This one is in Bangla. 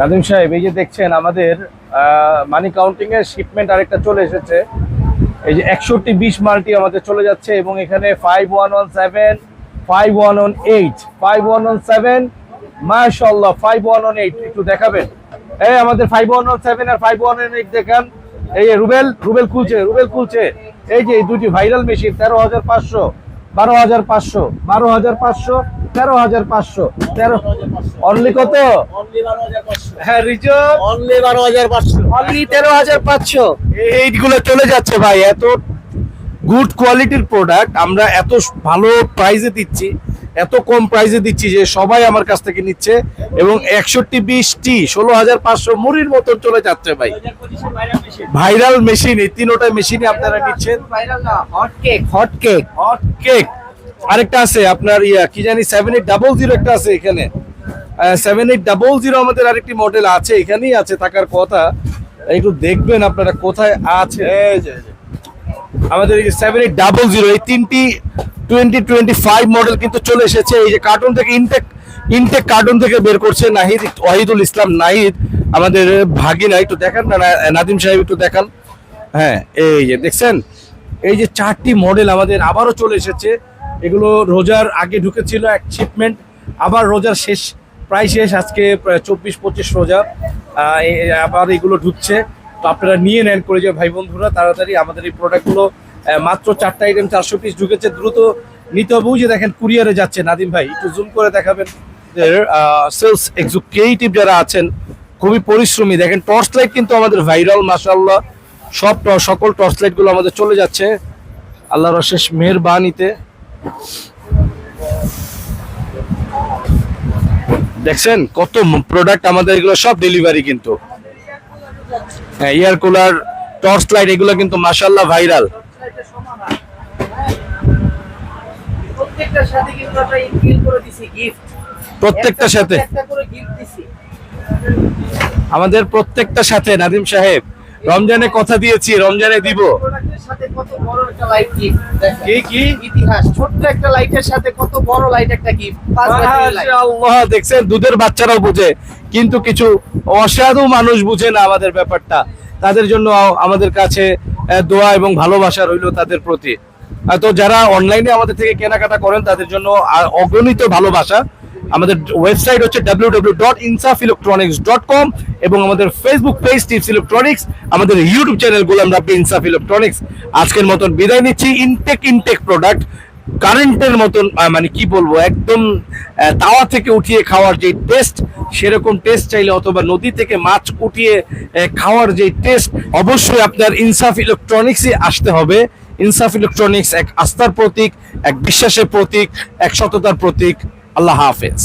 নাদিম সাহেব, এই যে দেখছেন আমাদের মানি কাউন্টিং এর শিপমেন্ট আরেকটা চলে এসেছে। এই যে একষট্টি বিশ মালটি আমাদের চলে যাচ্ছে এবং এখানে five one one seven five one one eight five one one seven মাশাল্লাহ ফাইভ ওয়ান ওয়ান এইট একটু দেখাবেন। এই আমাদের ফাইভ ওয়ান ওয়ান সেভেন আর ফাইভ ওয়ান ওয়ান এইট দেখান। এই রুবেল রুবেল খুলছে রুবেল খুলছে। এই যে দুটি ভাইরাল মেশিন তেরো হাজার পাঁচশো। বারো হাজার পাঁচশো বারো হাজার পাঁচশো তেরো হাজার পাঁচশো তেরো অনলি কত? হ্যাঁ রিজো। অনলি বারো হাজার পাঁচশো। অনলি তেরো হাজার পাঁচশো। এইগুলো চলে যাচ্ছে ভাই এত গুড কোয়ালিটির প্রোডাক্ট আমরা এত ভালো প্রাইজে দিচ্ছি। এত কম প্রাইসে দিচ্ছি যে সবাই আমার কাছ থেকে নিচ্ছে এবং একষট্টি বিশটি ষোলো হাজার পাঁচশো মুড়ির মতন চলে যাচ্ছে ভাই। ভাইরাল মেশিন এই তিনোটা মেশিনে আপনারা নিচ্ছেন। Hot cake hot cake hot cake আরেকটা আছে আপনার ইয়া কি জানি সেভেন এইট ডাবল জিরো একটা আছে এখানে। সেভেন এইট ডাবল জিরো আমাদের আরেকটি মডেল আছে এখানেই আছে থাকার কথা। একটু দেখবেন আপনারা কোথায় আছে। আমাদের সেভেন এইট ডাবল জিরো এই তিনটি টোয়েন্টি টোয়েন্টি ফাইভ মডেল কিন্তু চলে এসেছে। এই যে কার্টুন থেকে ইনটেক ইনটেক কার্টুন থেকে বের করছে নাহিদ, ওয়াহিদুল ইসলাম। নাহিদ, আমাদের ভাগিনা একটু দেখান না নাদিম সাহেব একটু দেখান। হ্যাঁ এই যে দেখছেন? এই যে চারটি মডেল আমাদের আবারও চলে এসেছে। এগুলো রোজার আগে ঢুকেছিল এক শিপমেন্ট আবার রোজার শেষ, প্রায় শেষ, আজকে প্রায় চব্বিশ পঁচিশ রোজা। আবার এগুলো ঢুকছে। তো আপনারা নিয়ে নেন করে যে ভাই বন্ধুরা, তাড়াতাড়ি আমাদের এই প্রোডাক্টগুলো মাত্র চারটা আইটেম চারশো পিস ঢুকেছে। দ্রুত নিতে হবে। যে দেখেন কুরিয়ারে যাচ্ছে নাদিম ভাই। একটু জুম করে দেখাবেন। সেলস এক্সিকিউটিভ যারা আছেন, খুবই পরিশ্রমী। দেখেন টর্চ লাইট কিন্তু আমাদের ভাইরাল মাসাল্লাহ সব সকল টর্চ লাইটগুলো আমাদের চলে যাচ্ছে। আল্লাহর অশেষ মেহরবানিতে দেখছেন? কত প্রোডাক্ট আমাদের এগুলো সব ডেলিভারি কিন্তু। হ্যাঁ এয়ার কুলার টর্চ লাইট এগুলো কিন্তু মাসাল্লাহ ভাইরাল প্রত্যেকটার সাথে কিন্তু আমরা ইনক্লুড করে দিছি গিফট প্রত্যেকটার সাথে। একটা করে গিফট দিছি। আমাদের প্রত্যেকটার সাথে নাদিম সাহেব রমজানে কথা দিয়েছি রমজানে দিব। প্রোডাক্টের সাথে কত বড় একটা লাইট গিফট কি কি? ইতিহাস ছোট্ট একটা লাইটের সাথে কত বড় লাইট একটা গিফট পাঁচ ব্যাটারি লাইট মাশাআল্লাহ, দেখছেন? দুধের বাচ্চারাও বুঝে কিন্তু কিছু অসাধু মানুষ বুঝে না আমাদের ব্যাপারটা। তাদের জন্য আমাদের কাছে দোয়া এবং ভালোবাসা রইল তাদের প্রতি। তো যারা অনলাইনে আমাদের থেকে কেনাকাটা করেন, তাদের জন্য অগণিত ভালোবাসা। আমাদের ওয়েবসাইট হচ্ছে W W dot Insaf electronics dot com এবং আমাদের ফেসবুক পেজ টিপস ইলেকট্রনিক্স আমাদের YouTube channel Golam Rabbi Insaf electronics আজকের মতন বিদায় নিচ্ছি। ইনটেক ইনটেক প্রোডাক্ট কারেন্টের মতন মানে কি বলব, একদম তাওয়া থেকে উঠিয়ে খাওয়ার যে টেস্ট সেরকম টেস্ট চাইলে অথবা নদী থেকে মাছ উঠিয়ে খাওয়ার যে টেস্ট অবশ্যই আপনার ইনসাফ ইলেকট্রনিক্সে আসতে হবে। ইনসাফ ইলেকট্রনিক্স এক আস্থার প্রতীক, এক বিশ্বাসের প্রতীক, এক সততার প্রতীক। আল্লাহ হাফেজ।